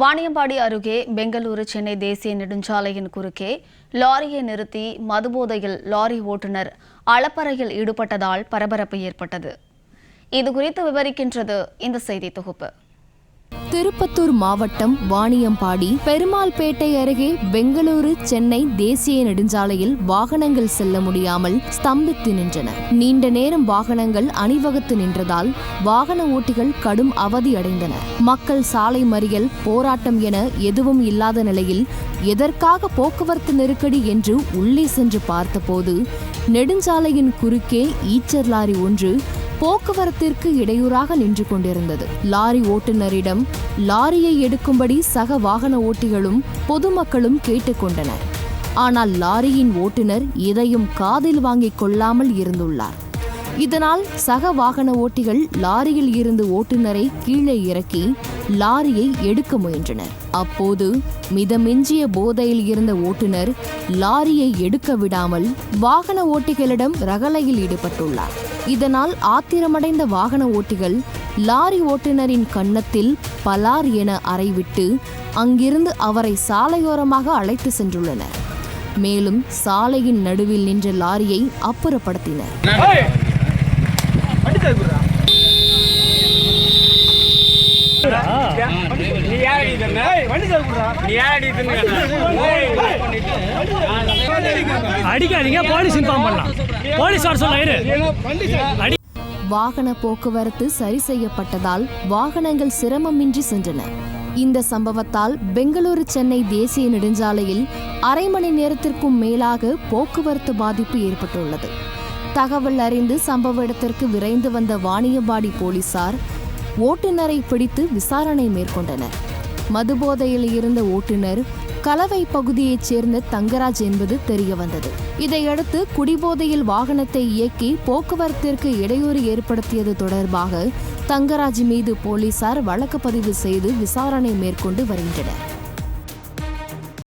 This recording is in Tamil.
வாணியம்பாடி அருகே பெங்களூரு சென்னை தேசிய நெடுஞ்சாலையின் குறுக்கே லாரியை நிறுத்தி மதுபோதையில் லாரி ஓட்டுநர் அளப்பறையில் ஈடுபட்டதால் பரபரப்பு ஏற்பட்டது. இது குறித்து விவரிக்கின்றது இந்த செய்தி தொகுப்பு. திருப்பத்தூர் மாவட்டம் வாணியம்பாடி பெருமாள்பேட்டை அருகே பெங்களூரு சென்னை தேசிய நெடுஞ்சாலையில் வாகனங்கள் செல்ல முடியாமல் ஸ்தம்பித்து நின்றன. நீண்ட நேரம் வாகனங்கள் அணிவகுத்து நின்றதால் வாகன ஓட்டிகள் கடும் அவதி அடைந்தனர் மக்கள் சாலை மறியல் போராட்டம் என எதுவும் இல்லாத நிலையில் எதற்காக போக்குவரத்து நெருக்கடி என்று உள்ளே சென்று பார்த்தபோது நெடுஞ்சாலையின் குறுக்கே ஈச்சர் லாரி ஒன்று போக்குவரத்திற்கு இடையூறாக நின்று கொண்டிருந்தது. லாரி ஓட்டுநரிடம் லாரியை எடுக்கும்படி சக வாகன ஓட்டிகளும் பொதுமக்களும் கேட்டுக்கொண்டனர். ஆனால் லாரியின் ஓட்டுநர் எதையும் காதில் வாங்கிக் கொள்ளாமல் இருந்துள்ளார். இதனால் சக வாகன ஓட்டிகள் லாரியில் இருந்து ஓட்டுநரை கீழே இறக்கி லாரியை எடுக்க முயன்றனர். அப்போது மிதமெஞ்சிய போதையில் இருந்த ஓட்டுநர் லாரியை எடுக்க விடாமல் வாகன ஓட்டிகளிடம் ரகளையில் ஈடுபட்டுள்ளார். இதனால் ஆத்திரமடைந்த வாகன ஓட்டிகள் லாரி ஓட்டுநரின் கன்னத்தில் பலார் என அறைவிட்டு அங்கிருந்து அவரை சாலையோரமாக அழைத்து சென்றுள்ளனர். மேலும் சாலையின் நடுவில் நின்ற லாரியை அப்புறப்படுத்தினர். அடிக்காதீங்க போலீஸ் இன்ஃபார்ம் பண்ணலாம். போலீஸ் வர சொல்ல வாகன போக்குவரத்து சரி செய்யப்பட்டதால் வாகனங்கள் சிரமமின்றி சென்றன. இந்த சம்பவத்தால் பெங்களூரு சென்னை தேசிய நெடுஞ்சாலையில் அரை மணி நேரத்திற்கும் மேலாக போக்குவரத்து பாதிப்பு ஏற்பட்டுள்ளது. தகவல் அறிந்து சம்பவ இடத்திற்கு விரைந்து வந்த வாணியம்பாடி போலீசார் ஓட்டுநரை பிடித்து விசாரணை மேற்கொண்டனர். மதுபோதையில் இருந்த ஓட்டுநர் கலவை பகுதியைச் சேர்ந்த தங்கராஜ் என்பது தெரியவந்தது. இதையடுத்து குடிபோதையில் வாகனத்தை இயக்கி போக்குவரத்திற்கு இடையூறு ஏற்படுத்தியது தொடர்பாக தங்கராஜ் மீது போலீசார் வழக்கு பதிவு செய்து விசாரணை மேற்கொண்டு வருகின்றனர்.